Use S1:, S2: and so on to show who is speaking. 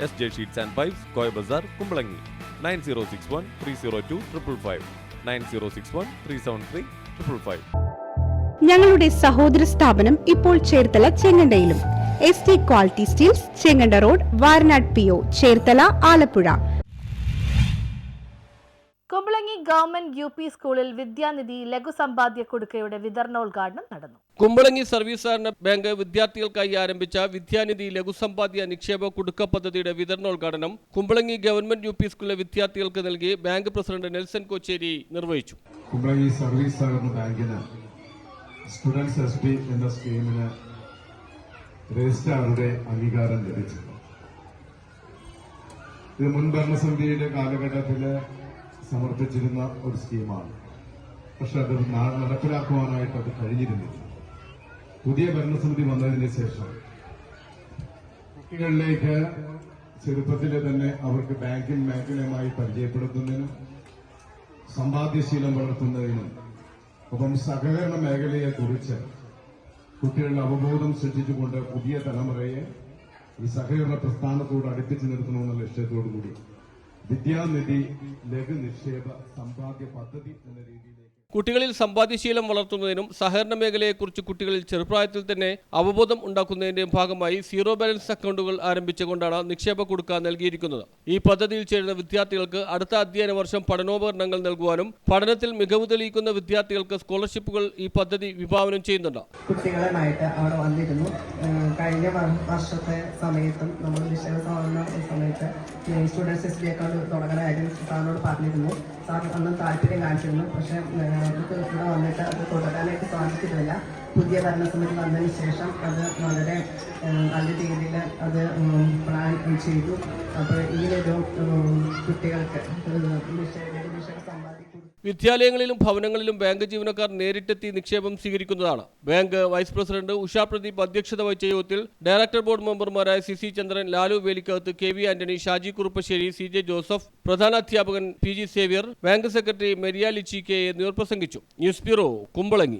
S1: S J sheets and pipes Koya Bazar Kumbalangi nine zero six one three zero two triple five nine zero six one three seven three triple five
S2: ഞങ്ങളുടെ സഹോദര സ്ഥാപനം ഇപ്പോൾ Cherthala ചെങ്ങണ്ടയിലും. S T quality steels Chenganda road Varanad P O Cherthala Alappuzha.
S3: Kumbalangi government U P സ്കൂളിൽ വിദ്യാനിധി ലഘുസമ്പാദ്യ കുടുക്കയുടെ വിതരണോദ്ഘാടനം നടന്നു.
S4: Kumbalangi service സഹകരണ bank വിദ്യാർത്ഥികൾക്കായി ആരംഭിച്ച വിദ്യാനിധി ലഘുസമ്പാദ്യ നിക്ഷേപ കുടുക്ക പദ്ധതിയുടെ വിതരണോദ്ഘാടനം കുമ്പളങ്ങി ഗവൺമെന്റ് യു പി സ്കൂളിലെ വിദ്യാർത്ഥികൾക്ക് നൽകി ബാങ്ക് പ്രസിഡന്റ് നെൽസൺ കൊച്ചേരി നിർവഹിച്ചു.
S5: കുമ്പളങ്ങി സർവീസ് സഹകരണ ബാങ്കിന് സ്റ്റുഡൻസ് എസ് പി എന്ന സ്കീമിന് രജിസ്ട്രാറുടെ അംഗീകാരം ലഭിച്ചു ഇത് മുൻ ഭരണസമിതിയുടെ കാലഘട്ടത്തിൽ സമർപ്പിച്ചിരുന്ന ഒരു സ്കീമാണ്. പക്ഷെ അത് നടപ്പിലാക്കുവാനായിട്ട് അത് കഴിഞ്ഞിരുന്നില്ല. പുതിയ ഭരണസമിതി വന്നതിന് ശേഷം കുട്ടികളിലേക്ക് ചെറുപ്പത്തിലെ തന്നെ അവർക്ക് ബാങ്കിംഗ് മേഖലയുമായി പരിചയപ്പെടുത്തുന്നതിനും സമ്പാദ്യശീലം വളർത്തുന്നതിനും ഒപ്പം സഹകരണ മേഖലയെ കുറിച്ച് കുട്ടികളുടെ അവബോധം സൃഷ്ടിച്ചുകൊണ്ട് പുതിയ തലമുറയെ ഈ സഹകരണ പ്രസ്ഥാനത്തോട് അടുപ്പിച്ചു നിർത്തണമെന്ന ലക്ഷ്യത്തോടു കൂടി വിദ്യാനിധി ലഘു നിക്ഷേപ സമ്പാദ്യ പദ്ധതി എന്ന രീതിയിലേക്ക്
S4: കുട്ടികളിൽ സമ്പാദ്യശീലം വളർത്തുന്നതിനും സഹകരണ മേഖലയെക്കുറിച്ച് കുട്ടികളിൽ ചെറുപ്രായത്തിൽ തന്നെ അവബോധം ഉണ്ടാക്കുന്നതിന്റെയും ഭാഗമായി സീറോ ബാലൻസ് അക്കൗണ്ടുകൾ ആരംഭിച്ചുകൊണ്ടാണ് നിക്ഷേപ കുടുക്ക നൽകിയിരിക്കുന്നത്. ഈ പദ്ധതിയിൽ ചേരുന്ന വിദ്യാർത്ഥികൾക്ക് അടുത്ത അധ്യയന വർഷം പഠനോപകരണങ്ങൾ നൽകുവാനും പഠനത്തിൽ മികവ് തെളിയിക്കുന്ന വിദ്യാർത്ഥികൾക്ക് സ്കോളർഷിപ്പുകൾ ഈ പദ്ധതി വിഭാവനം ചെയ്യുന്നുണ്ട്.
S6: കുട്ടികളുമായിട്ട് അവിടെ വന്നിരുന്നു. കഴിഞ്ഞ വർഷത്തെ സമയത്തും നമ്മൾ സ്റ്റുഡൻസ് എസ് ബി അക്കൗണ്ട് തുടങ്ങാനായിരുന്നു സാറിനോട് പറഞ്ഞിരുന്നു. സാർ അന്നും താല്പര്യം കാണിച്ചിരുന്നു. പക്ഷേ ഇവിടെ വന്നിട്ട് അത് തുടരാനായിട്ട് സാധിച്ചിട്ടില്ല. പുതിയ ഭരണസമിതി വന്നതിന് ശേഷം അത് വളരെ നല്ല രീതിയിൽ അത് പ്ലാൻ ചെയ്തു. അപ്പോൾ ഇങ്ങനൊരു ഒരു കുട്ടികൾക്ക് വിഷയ
S4: വിദ്യാലയങ്ങളിലും ഭവനങ്ങളിലും ബാങ്ക് ജീവനക്കാർ നേരിട്ടെത്തി നിക്ഷേപം സ്വീകരിക്കുന്നതാണ്. Bank vice president Usha Pradeep അധ്യക്ഷത വഹിച്ച യോഗത്തിൽ ഡയറക്ടർ ബോർഡ് മെമ്പർമാരായ C C Chandran Lalu Velikkakathu K V Antony Shaji Kuruppassery C J Joseph പ്രധാന അധ്യാപകൻ P G Xavier bank secretary Mariya Lichi K എന്നിവർ പ്രസംഗിച്ചു. News bureau Kumbalangi.